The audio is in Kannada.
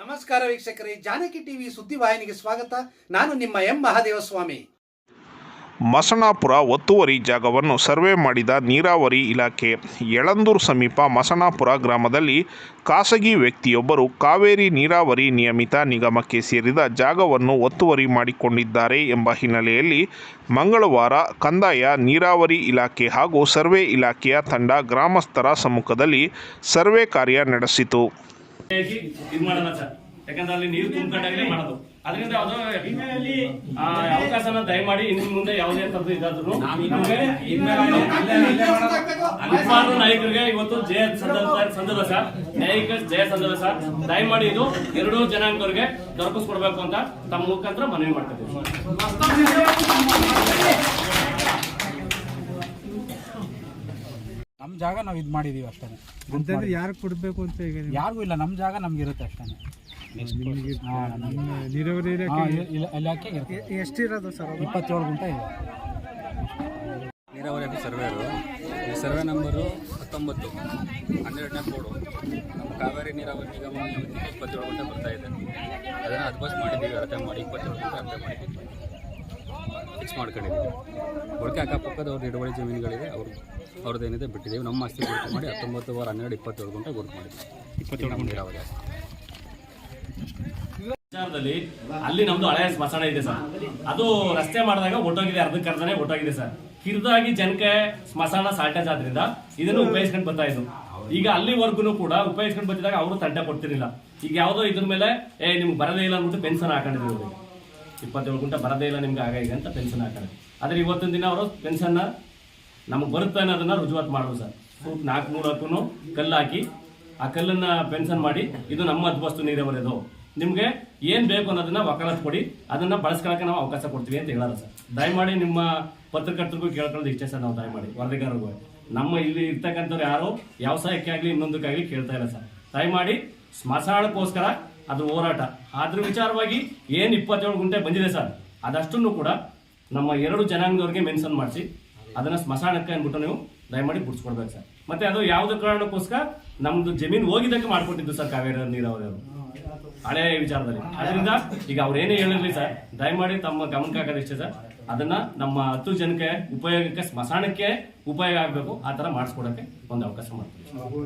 ನಮಸ್ಕಾರ ವೀಕ್ಷಕರೇ, ಜಾನಕಿ ಟಿವಿ ಸುದ್ದಿವಾಹಿನಿಗೆ ಸ್ವಾಗತ. ನಾನು ನಿಮ್ಮ ಎಂ ಮಹಾದೇವಸ್ವಾಮಿ. ಮಸಣಾಪುರ ಒತ್ತುವರಿ ಜಾಗವನ್ನು ಸರ್ವೆ ಮಾಡಿದ ನೀರಾವರಿ ಇಲಾಖೆ ಯಳಂದೂರು ಸಮೀಪ ಮಸಣಾಪುರ ಗ್ರಾಮದಲ್ಲಿ ಖಾಸಗಿ ವ್ಯಕ್ತಿಯೊಬ್ಬರು ಕಾವೇರಿ ನೀರಾವರಿ ನಿಯಮಿತ ನಿಗಮಕ್ಕೆ ಸೇರಿದ ಜಾಗವನ್ನು ಒತ್ತುವರಿ ಮಾಡಿಕೊಂಡಿದ್ದಾರೆ ಎಂಬ ಹಿನ್ನೆಲೆಯಲ್ಲಿ ಮಂಗಳವಾರ ಕಂದಾಯ, ನೀರಾವರಿ ಇಲಾಖೆ ಹಾಗೂ ಸರ್ವೆ ಇಲಾಖೆಯ ತಂಡ ಗ್ರಾಮಸ್ಥರ ಸಮ್ಮುಖದಲ್ಲಿ ಸರ್ವೆ ಕಾರ್ಯ ನಡೆಸಿತು. ಇದ್ ಮಾಡೋಣ ಸರ್. ಯಾಕಂದ್ರೆ ಅಲ್ಲಿ ನೀರು ತುಂಬಿಕೊಂಡಾಗಲೇ ಮಾಡೋದು. ಅದರಿಂದ ಯಾವುದೋ ಆ, ಅವಕಾಶನ ದಯಮಾಡಿ ಇನ್ನು ಮುಂದೆ ಯಾವುದೇ ತರದ್ದು ಇದಾದ್ರು ಹಲವಾರು ನಾಯಕರಿಗೆ ಇವತ್ತು ಜಯ ಸಂದರ್ಭ ಸರ್. ನ್ಯಾಯಿಕ ಜಯ ಸಂದರ್ಭ ಸರ್. ದಯಮಾಡಿ ಇದು ಎರಡೂ ಜನಾಂಗದವ್ರಿಗೆ ದೊರಕಿಸ್ಕೊಡ್ಬೇಕು ಅಂತ ತಮ್ಮ ಮುಖಾಂತರ ಮನವಿ ಮಾಡ್ತಿದ್ದೀವಿ ಜಾಗ ನಾವು ಇದು ಮಾಡಿದೀವಿ ಅಷ್ಟೇ ಅಂತಂದ್ರೆ ಯಾರು ಕೊಡ್ಬೇಕು ಅಂತ ಈಗ? ಯಾರಿಗೂ ಇಲ್ಲ ನಮ್ಮ ಜಾಗ ನಮ್ಗೆ ಇರುತ್ತೆ ಅಷ್ಟೇ ನಿಮಗೆ ನೀರಾವರಿ ಇಲಾಖೆ ಎಷ್ಟಿರೋದು ಸರ್ ಅದು? ಇಪ್ಪತ್ತೇಳು ಗುಂಟೆ ಇದೆ. ನೀರಾವರಿ ಸರ್ವೇರು ಈ ಸರ್ವೆ ನಂಬರು ಹತ್ತೊಂಬತ್ತು ಹನ್ನೆರಡನೇ ಕೋಡು ನಮ್ಮ ಕಾವೇರಿ ನೀರಾವರಿ ನಿಗಮ ಇಪ್ಪತ್ತೇಳು ಗಂಟೆ ಬರ್ತಾ ಇದೆ. ಅದನ್ನು ಅಡ್ಜಸ್ಟ್ ಮಾಡಿದ್ದೀವಿ ಅಳತೆ ಮಾಡಿ ಇಪ್ಪತ್ತೇಳು ಗಂಟೆ ಅಳತೆ ಮಾಡಿದ್ದೀವಿ. ಫಿಕ್ಸ್ ಮಾಡ್ಕೊಂಡಿದ್ದೀವಿ. ಬಳಕೆ ಅಕ್ಕಪಕ್ಕದ ಅವ್ರ ಹಿಡುವಳಿ ಜಮೀನುಗಳಿದೆ ಅವ್ರು ಅವ್ರದ್ದೇನಿದೆ ಬಿಟ್ಟಿದ್ದೀವಿ. ನಮ್ಮ ಆಸ್ತಿ ಗುರುತು ಮಾಡಿ ಹತ್ತೊಂಬತ್ತು ವಾರ ಹನ್ನೆರಡು ಇಪ್ಪತ್ತೇಳು ಗಂಟೆ ಗುರುತು ಮಾಡಿದ್ದೀವಿ. ಇಪ್ಪತ್ತೇಳು ನೀರಾವರಿ ವಿಚಾರದಲ್ಲಿ ಅಲ್ಲಿ ನಮ್ದು ಹಳೆ ಸ್ಮಶಾನ ಇದೆ ಸರ್. ಅದು ರಸ್ತೆ ಮಾಡಿದಾಗ ಒಟ್ಟೋಗಿದೆ ಅರ್ಧ ಅರ್ಧನೇ ಒಟ್ಟೋಗಿದೆ ಸರ್. ಕಿರಿದಾಗಿ ಜನಕ್ಕೆ ಸ್ಮಶಾನ ಸಾಲ್ಟೇಜ್ ಆದ್ರಿಂದ ಇದನ್ನು ಉಪಯೋಗಿಸ್ಕೊಂಡು ಬರ್ತಾ ಇದ್ರು. ಈಗ ಅಲ್ಲಿವರೆಗೂ ಕೂಡ ಉಪಯೋಗಿಸ್ಕೊಂಡು ಬಂದಿದಾಗ ಅವರು ತಂಟೆ ಕೊಡ್ತಿರ್ಲಿಲ್ಲ. ಈಗ ಯಾವುದೋ ಇದ್ರ ಮೇಲೆ ಏ ನಿಮ್ಗೆ ಬರದೇ ಇಲ್ಲ ಅಂದ್ಬಿಟ್ಟು ಪೆನ್ಷನ್ ಹಾಕೊಂಡಿದ್ರು. ಇಪ್ಪತ್ತೇಳು ಗುಂಟೆ ಬರದೇ ಇಲ್ಲ ನಿಮ್ಗೆ ಆಗಾಗಿದೆ ಅಂತ ಪೆನ್ಷನ್ ಹಾಕ್ತಾರೆ ಆದರೆ ಇವತ್ತಿನ ದಿನ ಅವರು ಪೆನ್ಷನ್ನ ನಮಗೆ ಬರುತ್ತೆ ಅನ್ನೋದನ್ನ ರುಜುವಾತು ಮಾಡೋದು ಸರ್. ಸೂಟ್ ನಾಲ್ಕು ಮೂರಕ್ಕೂ ಕಲ್ಲು ಹಾಕಿ ಆ ಕಲ್ಲನ್ನ ಪೆನ್ಷನ್ ಮಾಡಿ ಇದು ನಮ್ಮ ಅದ್ವಸ್ತು ನೀರಾವರಿದು ನಿಮಗೆ ಏನು ಬೇಕು ಅನ್ನೋದನ್ನ ವಕಾಲತ್ ಕೊಡಿ, ಅದನ್ನ ಬಳಸ್ಕೊಳಕ್ಕೆ ನಾವು ಅವಕಾಶ ಕೊಡ್ತೀವಿ ಅಂತ ಹೇಳಲ್ಲ ಸರ್. ದಯಮಾಡಿ ನಿಮ್ಮ ಪತ್ರಕರ್ತರಿಗೂ ಕೇಳ್ಕೊಳ್ಳೋದು ಇಷ್ಟೇ ಸರ್ ನಾವು ದಯಮಾಡಿ. ವರದಿಗಾರರಿಗೂ. ನಮ್ಮ ಇಲ್ಲಿ ಇರ್ತಕ್ಕಂಥವ್ರು ಯಾರು ವ್ಯವಸಾಯಕ್ಕೆ ಆಗ್ಲಿ ಇನ್ನೊಂದಕ್ಕಾಗ್ಲಿ ಕೇಳ್ತಾ ಇಲ್ಲ ಸರ್. ದಯಮಾಡಿ ಸ್ಮಶಾನಕ್ಕೋಸ್ಕರ ಅದ್ರ ಹೋರಾಟ. ಅದ್ರ ವಿಚಾರವಾಗಿ ಏನ್ ಇಪ್ಪತ್ತೇಳು ಗುಂಟೆ ಬಂದಿದೆ ಸರ್, ಅದಷ್ಟನ್ನು ಕೂಡ ನಮ್ಮ ಎರಡು ಜನಾಂಗದವ್ರಿಗೆ ಮೆನ್ಷನ್ ಮಾಡಿಸಿ, ಅದನ್ನ ಸ್ಮಶಾನಕ್ಕೆ ಅಂದ್ಬಿಟ್ಟು ನೀವು ದಯಮಾಡಿ ಬಿಡಿಸ್ಕೊಡ್ಬೇಕು ಸರ್. ಮತ್ತೆ ಅದು ಯಾವುದೇ ಕಾರಣಕ್ಕೋಸ್ಕರ ನಮ್ದು ಜಮೀನು ಹೋಗಿದ್ದಕ್ಕೆ ಮಾಡ್ಕೊಟ್ಟಿದ್ದು ಸರ್ ಕಾವೇರಿ ನೀರಾವರಿ ಅವರು. ಹಳೆ ವಿಚಾರದಲ್ಲಿ. ಅದರಿಂದ ಈಗ ಅವ್ರು ಏನೇ ಹೇಳಿರ್ಲಿ ಸರ್, ದಯಮಾಡಿ ತಮ್ಮ ಗಮನಕ್ಕೆ ಹಾಕೋದು ಇಷ್ಟೇ ಸರ್. ಅದನ್ನ ನಮ್ಮ ಹತ್ತು ಜನಕ್ಕೆ ಉಪಯೋಗಕ್ಕೆ, ಸ್ಮಶಾನಕ್ಕೆ ಉಪಯೋಗ ಆಗಬೇಕು, ಆ ಥರ ಮಾಡಿಸ್ಕೊಡೋಕ್ಕೆ ಒಂದು ಅವಕಾಶ ಮಾಡ್ತೀವಿ.